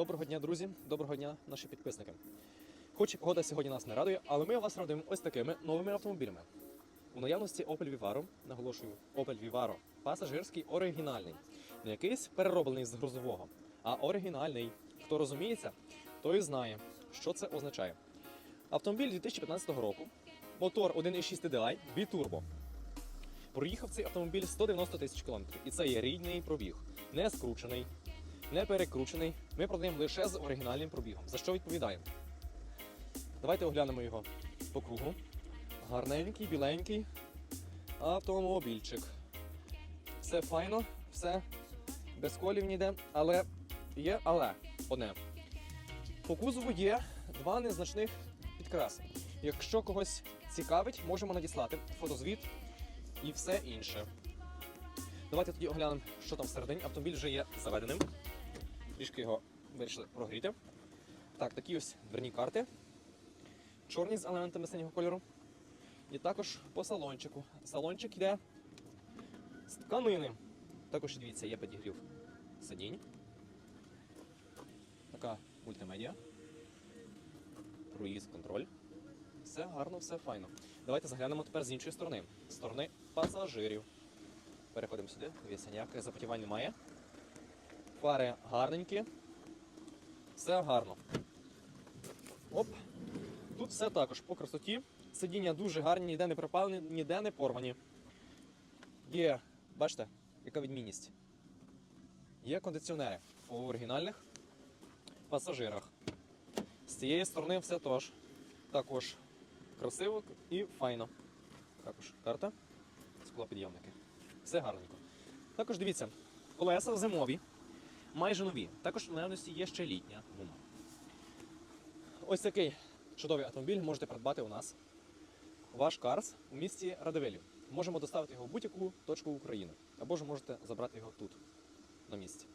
Доброго дня, друзі! Доброго дня, наші підписники. Хоч погода сьогодні нас не радує, але ми вас радуємо ось такими новими автомобілями. У наявності Opel Vivaro, наголошую, Opel Vivaro, пасажирський оригінальний. Не якийсь перероблений з грузового, а оригінальний. Хто розуміється, той знає, що це означає. Автомобіль 2015 року, мотор 1.6 TDI, бітурбо. Проїхав цей автомобіль 190 тисяч кілометрів. І це є рідний пробіг, не скручений, не перекручений. Ми продаємо лише з оригінальним пробігом. За що відповідаємо? Давайте оглянемо його по кругу. Гарненький, біленький автомобільчик. Все файно, все без колів ніде, але є але одне. По кузову є два незначних підкраси. Якщо когось цікавить, можемо надіслати фотозвіт і все інше. Давайте тоді оглянемо, що там всередині. Автомобіль вже є заведеним. Трішки його вирішили прогріти. Так, такі ось дверні карти. Чорні з елементами синього кольору. І також по салончику. Салончик йде з тканини. Також дивіться, є підігрів сидінь. Така мультимедіа. Круїз контроль. Все гарно, все файно. Давайте заглянемо тепер з іншої сторони. З сторони пасажирів. Переходимо сюди. Дивіться, ніяких запотівань немає. Фари гарненькі. Все гарно. Оп. Тут все також по красоті. Сидіння дуже гарні, ніде не припалені, ніде не порвані. Є, бачите, яка відмінність. Є кондиціонери по оригінальних пасажирах. З цієї сторони все тож. Також красиво і файно. Також карта, склопідйомники. Все гарненько. Також дивіться, колеса зимові, майже нові. Також в наявності є ще літня гума. Ось такий чудовий автомобіль можете придбати у нас. Ваш Карс у місті Радивилів. Можемо доставити його в будь-яку точку України. Або ж можете забрати його тут, на місці.